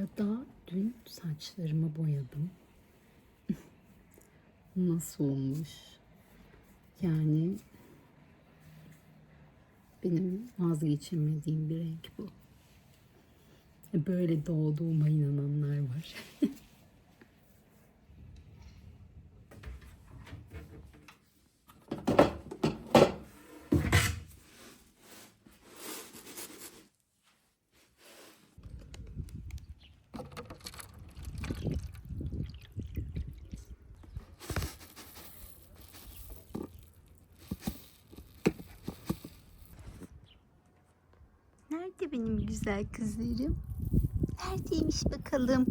arada dün saçlarımı boyadım. Nasıl olmuş? Yani benim vazgeçemediğim bir renk bu. Böyle doğduğuma inananlar var. Nerede benim güzel kızlarım? Neredeymiş bakalım?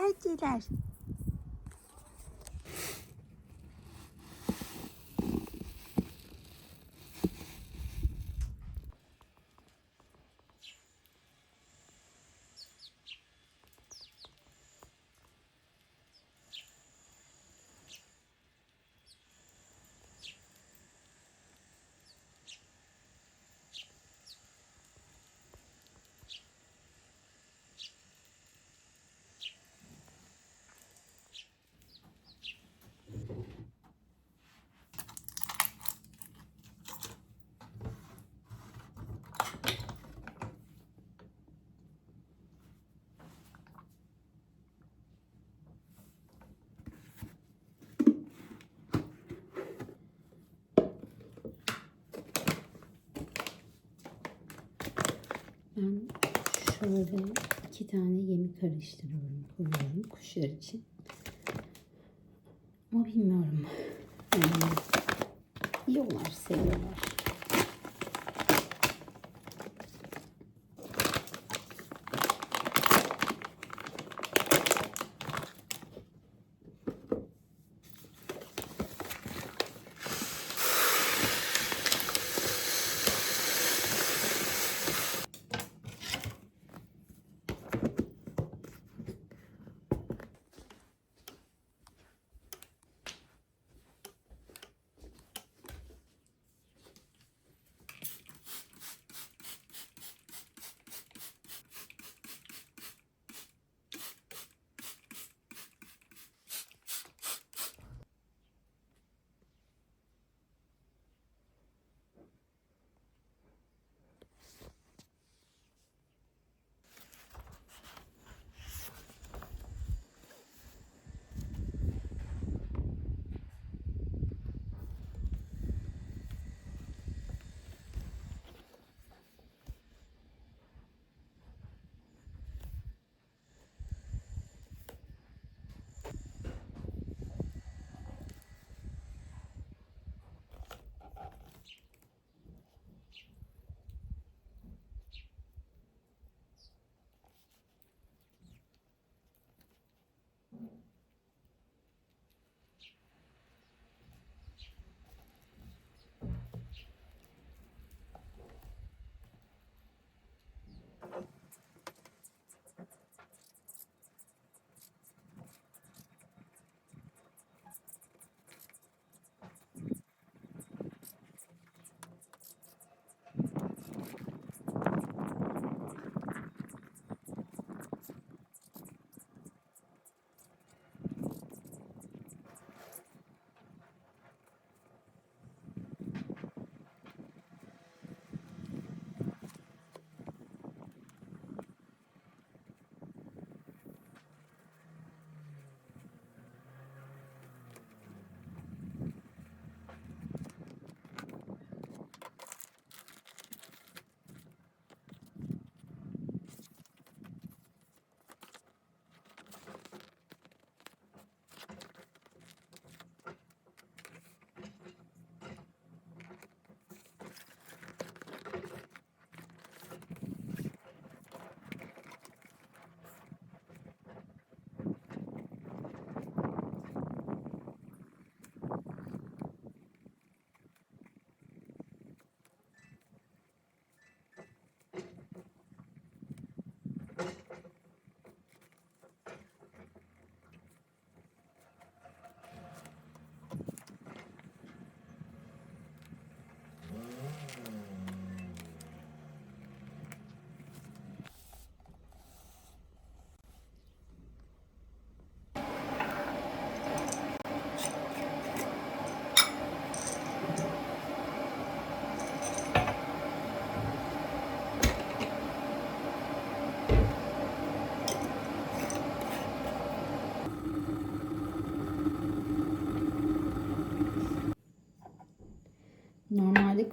Neredeler? Ben şöyle iki tane yemi karıştırıyorum, koyuyorum kuşlar için. Ama bilmiyorum. Yani yiyorlar, seviyorlar.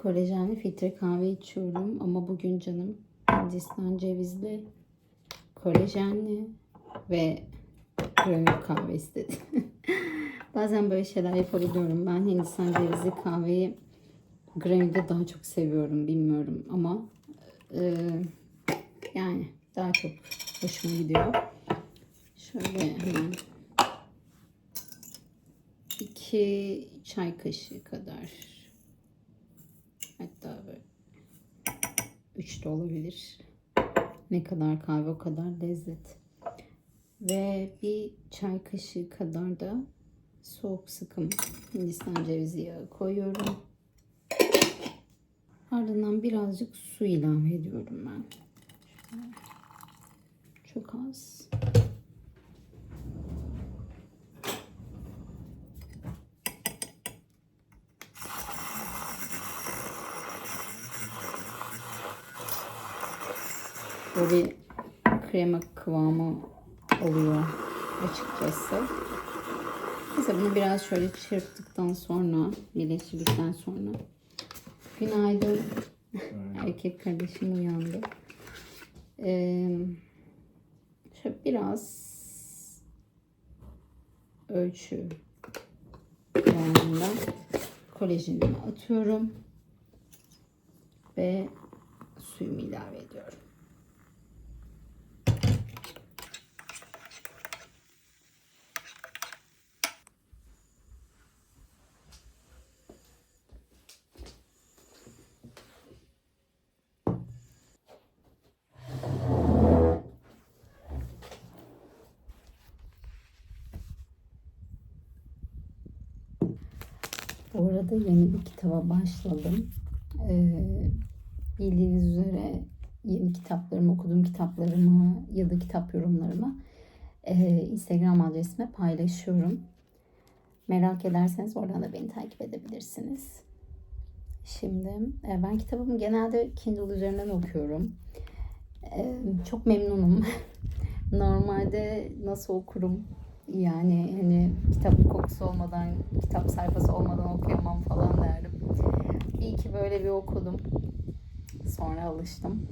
Kolajenli filtre kahve içiyorum ama bugün canım Hindistan cevizli kolajenli ve granül kahve istedi. Bazen böyle şeyler yapabiliyorum. Ben Hindistan cevizli kahveyi granülde daha çok seviyorum bilmiyorum ama e, yani daha çok hoşuma gidiyor. Şöyle hemen iki çay kaşığı kadar hatta böyle üç de olabilir. Ne kadar kahve o kadar lezzet. Ve bir çay kaşığı kadar da soğuk sıkım Hindistan cevizi yağı koyuyorum. Ardından birazcık su ilave ediyorum ben. Çok az. Böyle krema kıvamı oluyor açıkçası. Mesela bunu biraz şöyle çırptıktan sonra, birleştirdikten sonra. Günaydın. Erkek kardeşim uyandı. Ee, şöyle biraz ölçü kıvamında kolajenimi atıyorum ve suyumu ilave ediyorum. Bu arada yeni bir kitaba başladım. Ee, bildiğiniz üzere yeni kitaplarımı, okuduğum kitaplarımı ya da kitap yorumlarımı e, Instagram adresime paylaşıyorum. Merak ederseniz oradan da beni takip edebilirsiniz. Şimdi e, ben kitabımı genelde Kindle üzerinden okuyorum. E, çok memnunum. Normalde nasıl okurum yani hani kitap kokusu olmadan, kitap sayfası olmadan okuyamam falan derdim. İyi ki böyle bir okudum. Sonra alıştım.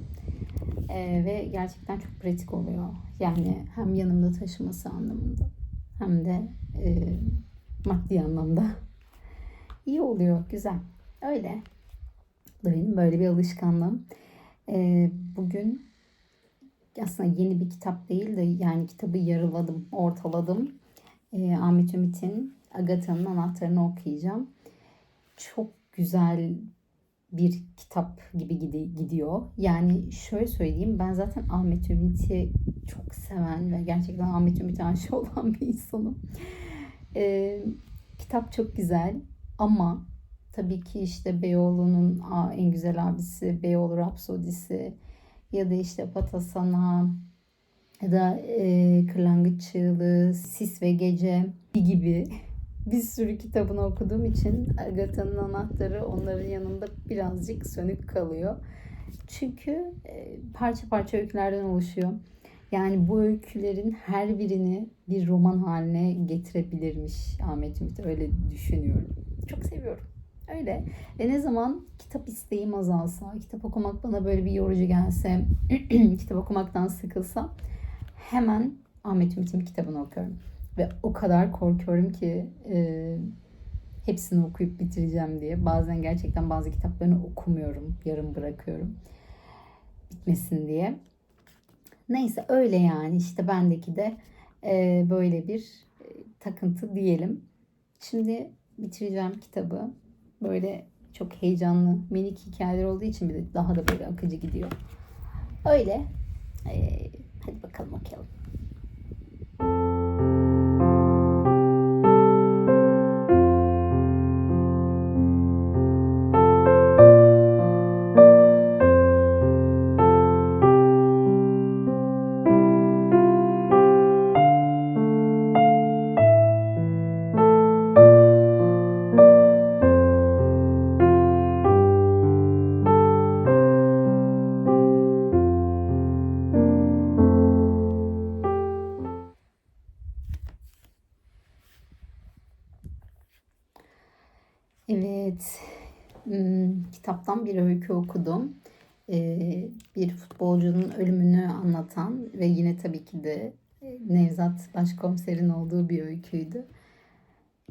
Ee, ve gerçekten çok pratik oluyor. Yani hem yanımda taşıması anlamında hem de e, maddi anlamda. İyi oluyor, güzel. Öyle. Benim böyle bir alışkanlığım. Ee, bugün aslında yeni bir kitap değil de yani kitabı yarıladım, ortaladım. Ee, Ahmet Ümit'in Agatha'nın anahtarını okuyacağım. Çok güzel bir kitap gibi gidiyor. Yani şöyle söyleyeyim ben zaten Ahmet Ümit'i çok seven ve gerçekten Ahmet Ümit'e aşık olan bir insanım. Ee, kitap çok güzel ama tabii ki işte Beyoğlu'nun en güzel abisi Beyoğlu Rapsodisi ya da işte Patasana ya da e, Kırlangıç Çığlığı, Sis ve Gece gibi bir sürü kitabını okuduğum için Agatha'nın anahtarı onların yanında birazcık sönük kalıyor. Çünkü e, parça parça öykülerden oluşuyor. Yani bu öykülerin her birini bir roman haline getirebilirmiş Ahmet Ümit öyle düşünüyorum. Çok seviyorum. Öyle. Ve ne zaman kitap isteğim azalsa, kitap okumak bana böyle bir yorucu gelse, kitap okumaktan sıkılsam hemen Ahmet Ümit'in kitabını okuyorum. Ve o kadar korkuyorum ki e, hepsini okuyup bitireceğim diye. Bazen gerçekten bazı kitaplarını okumuyorum, yarım bırakıyorum bitmesin diye. Neyse öyle yani işte bendeki de e, böyle bir e, takıntı diyelim. Şimdi bitireceğim kitabı. Böyle çok heyecanlı minik hikayeler olduğu için bir de daha da böyle akıcı gidiyor. Öyle. Ee, hadi bakalım okuyalım. Kitaptan bir öykü okudum. Ee, bir futbolcunun ölümünü anlatan ve yine tabii ki de e, Nevzat Başkomiser'in olduğu bir öyküydü.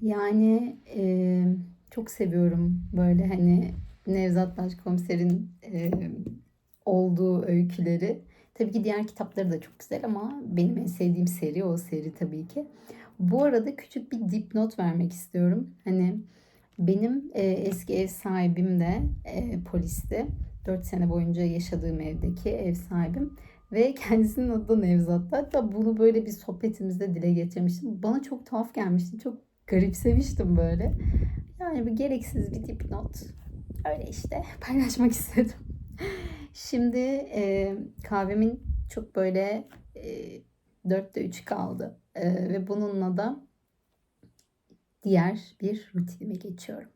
Yani e, çok seviyorum böyle hani Nevzat Başkomiser'in e, olduğu öyküleri. Tabii ki diğer kitapları da çok güzel ama benim en sevdiğim seri o seri tabii ki. Bu arada küçük bir dipnot vermek istiyorum. Hani benim e, eski ev sahibim de e, polisti. 4 sene boyunca yaşadığım evdeki ev sahibim. Ve kendisinin adı da Nevzat. Hatta bunu böyle bir sohbetimizde dile getirmiştim. Bana çok tuhaf gelmişti. Çok garipsemiştim böyle. Yani bir gereksiz bir dipnot. Öyle işte paylaşmak istedim. Şimdi e, kahvemin çok böyle e, dörtte üç kaldı. E, ve bununla da diğer bir rutinime geçiyorum.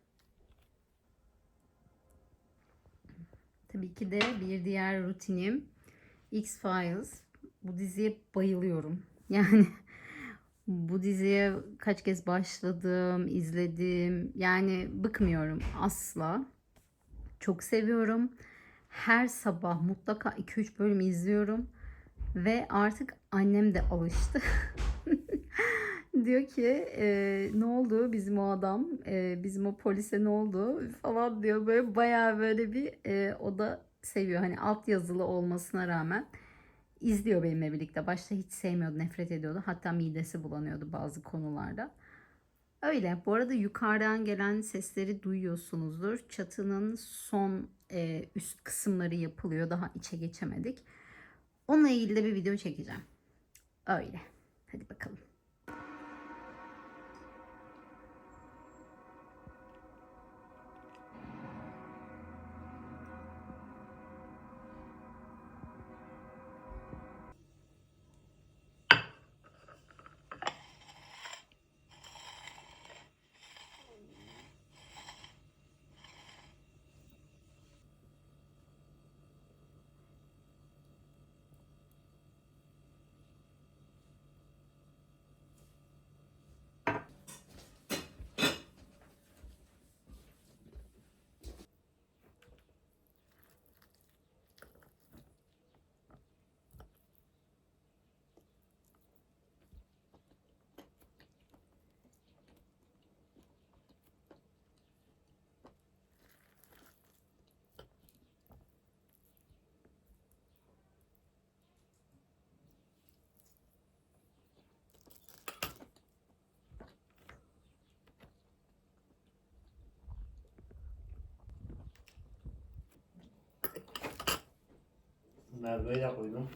Tabii ki de bir diğer rutinim X-Files. Bu diziye bayılıyorum. Yani bu diziye kaç kez başladım, izledim. Yani bıkmıyorum asla. Çok seviyorum. Her sabah mutlaka 2-3 bölüm izliyorum. Ve artık annem de alıştı. diyor ki e, ne oldu bizim o adam? E, bizim o polise ne oldu? falan diyor. Böyle bayağı böyle bir e, o da seviyor. Hani alt yazılı olmasına rağmen izliyor benimle birlikte. Başta hiç sevmiyordu nefret ediyordu. Hatta midesi bulanıyordu bazı konularda. Öyle. Bu arada yukarıdan gelen sesleri duyuyorsunuzdur. Çatının son e, üst kısımları yapılıyor. Daha içe geçemedik. Onunla ilgili de bir video çekeceğim. Öyle. Hadi bakalım Merve'yi de koydum.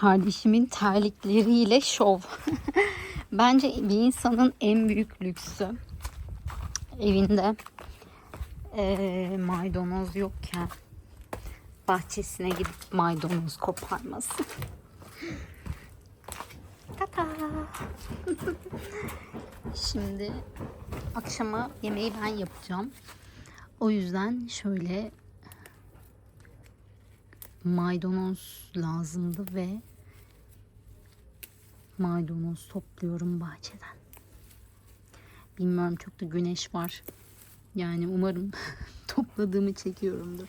Kardeşimin terlikleriyle şov. Bence bir insanın en büyük lüksü evinde eee, maydanoz yokken bahçesine gidip maydanoz koparması. Tata. Şimdi akşama yemeği ben yapacağım. O yüzden şöyle maydanoz lazımdı ve maydanoz topluyorum bahçeden. Bilmiyorum çok da güneş var. Yani umarım topladığımı çekiyorumdur.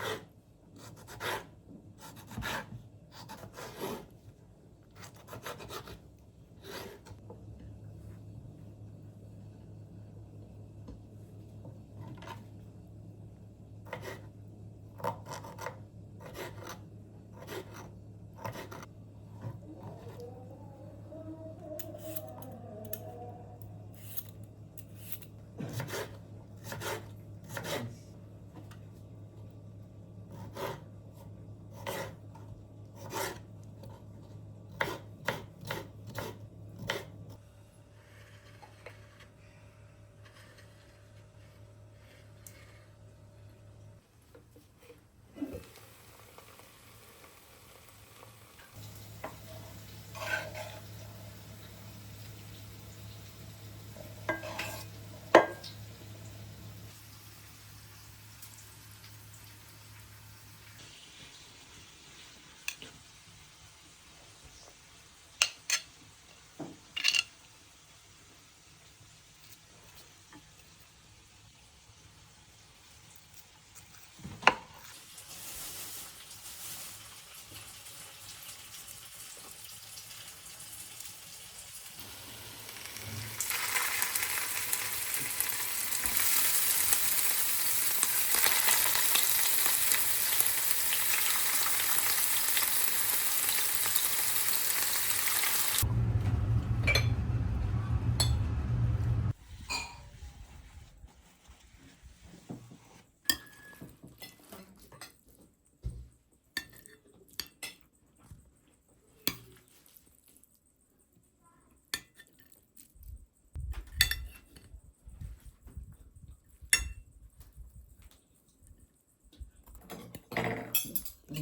you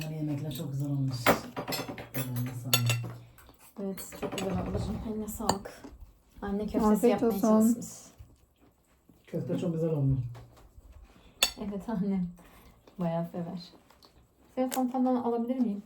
Yani yemekler çok güzel olmuş. Eline sağlık. Evet çok güzel olmuş. Eline sağlık. Anne köftesi Afiyet yapmaya olsun. çalışmış. Köfte çok güzel olmuş. Evet annem. Bayağı sever. Telefon falan alabilir miyim?